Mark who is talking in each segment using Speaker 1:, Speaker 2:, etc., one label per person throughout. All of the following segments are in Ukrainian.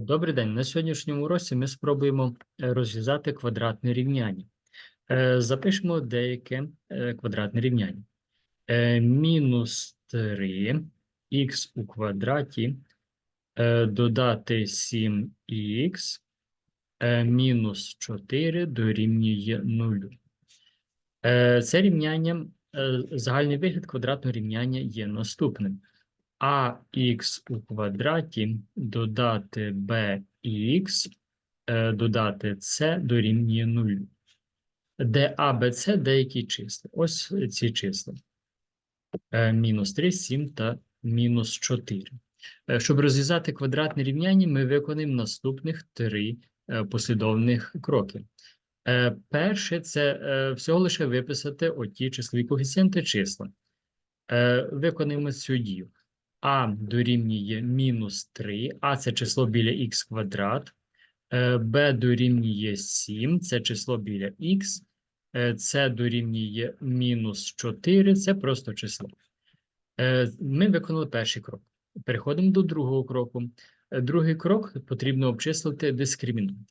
Speaker 1: Добрий день. На сьогоднішньому уроці ми спробуємо е, розв'язати квадратне рівняння. Е, Запишемо деяке е, квадратне рівняння. Е, Мінус 3 х у квадраті е, додати 7х е, мінус 4 дорівнює 0. Е, Це рівняння, е, загальний вигляд квадратного рівняння є наступним ax у квадраті додати bx е, додати c дорівнює 0. Де a, b, c деякі числа. Ось ці числа. Е, Мінус 3, 7 та мінус 4. Е, Щоб розв'язати квадратне рівняння, ми виконаємо наступних три послідовних кроки. Перше це всього лише виписати оті числові коефіцієнти числа. Виконаємо цю дію. А дорівнює мінус 3, а це число біля х квадрат, е, Б дорівнює 7, це число біля х, е, С дорівнює мінус 4, це просто число. Е, Ми виконали перший крок. Переходимо до другого кроку. Другий крок потрібно обчислити дискримінант.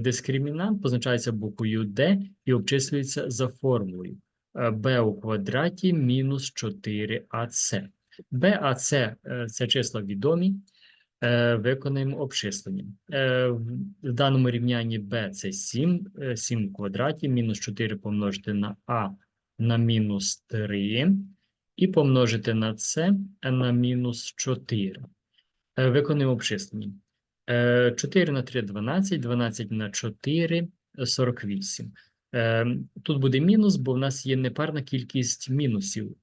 Speaker 1: Дискримінант позначається буквою D і обчислюється за формулою b у квадраті мінус 4ac. B, а c – це числа відомі. Е, Виконаємо обчислення. Е, В даному рівнянні b – це 7, е, 7 в квадраті, мінус 4 помножити на a на мінус 3 і помножити на c на мінус 4. Е, Виконуємо обчислення. Е, 4 на 3 – 12, 12 на 4 – 48. Е, Тут буде мінус, бо в нас є непарна кількість мінусів.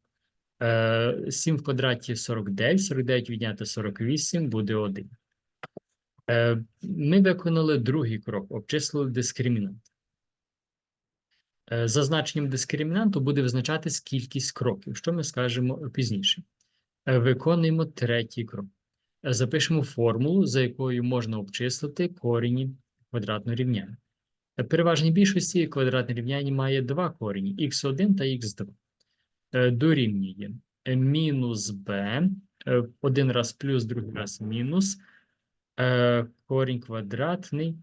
Speaker 1: Е, 7 в квадраті 49, 49 відняти 48 буде 1. Е, Ми виконали другий крок, обчислили дискримінант. Е, За значенням дискримінанту буде визначатись кількість кроків, що ми скажемо пізніше. Е, Виконуємо третій крок. Е, Запишемо формулу, за якою можна обчислити корені квадратного рівняння. Е, Переважній більшості квадратне рівняння має два корені х1 та х2. Е, Дорівнює е, мінус b, е, один раз плюс, другий раз мінус, корінь квадратний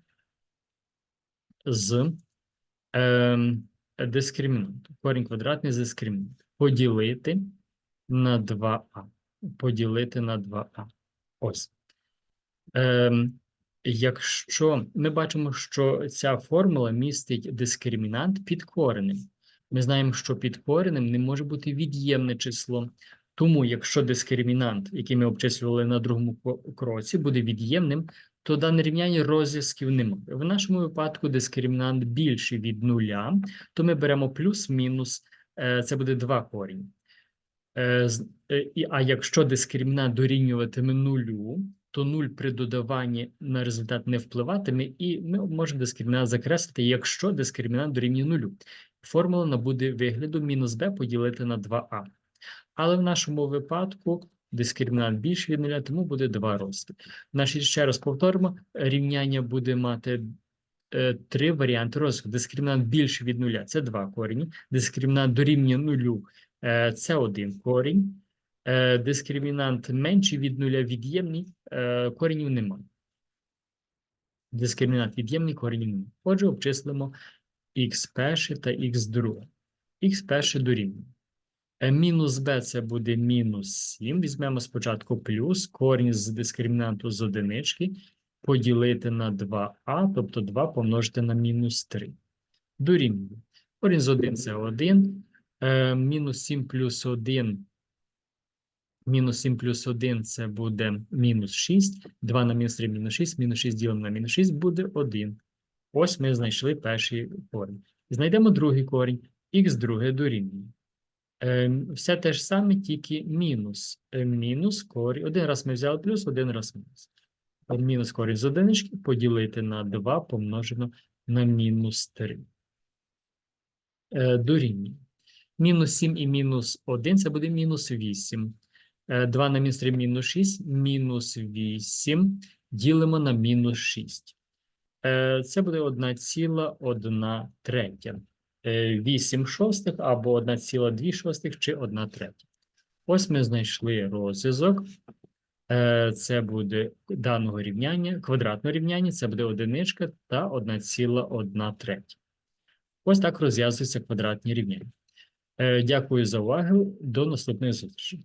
Speaker 1: з дискримінанту. Корінь квадратний з дискримінанту. Поділити на 2а. Поділити на 2а. Ось. Ем, якщо ми бачимо, що ця формула містить дискримінант під коренем. Ми знаємо, що під коренем не може бути від'ємне число. Тому, якщо дискримінант, який ми обчислювали на другому кроці, буде від'ємним, то дане рівняння розв'язків немає. В нашому випадку дискримінант більший від нуля, то ми беремо плюс-мінус, е, це буде 2 корінь. Е, е, А якщо дискримінант дорівнюватиме нулю, то нуль при додаванні на результат не впливатиме, і ми можемо дискримінант закреслити, якщо дискримінант дорівнює нулю. Формула набуде вигляду мінус b поділити на 2а. Але в нашому випадку дискримінант більше від нуля, тому буде 2 рости. Значить, ще раз повторимо, рівняння буде мати е, три варіанти розвитку. Дискримінант більше від нуля – це 2 корені. Дискримінант дорівнює нулю е, – це 1 корінь. Е, Дискримінант менший від нуля від'ємний, е, коренів немає. Дискримінант від'ємний, коренів немає. Отже, обчислимо х перше та х друге. х перше дорівнює. Е, Мінус b це буде мінус 7. Візьмемо спочатку плюс, корінь з дискримінанту з одинички, поділити на 2а, тобто 2 помножити на мінус 3. Дорівнює. Корінь з 1 – це 1. Е, Мінус 7 плюс 1 Мінус 7 плюс 1 це буде мінус 6. 2 на мінус 3 мінус 6. Мінус 6 ділимо на мінус 6 буде 1. Ось ми знайшли перший корінь. Знайдемо другий корінь. Х друге дорівнює. Е, все те ж саме, тільки мінус. Е, мінус корінь. Один раз ми взяли плюс, один раз мінус. Мінус корінь з одинички поділити на 2 помножено на мінус 3. Е, дорівнює. Мінус 7 і мінус 1 це буде мінус 8. Е, 2 на мінус 3 мінус 6, мінус 8 ділимо на мінус 6. Е, Це буде 1,1 третя. Е, 8 шостих або 1,2 шостих чи 1 третя. Ось ми знайшли розв'язок Е, Це буде даного рівняння, квадратного рівняння, це буде одиничка та 1,1 третя. Ось так розв'язуються квадратні рівняння. Е, Дякую за увагу. До наступної зустрічі.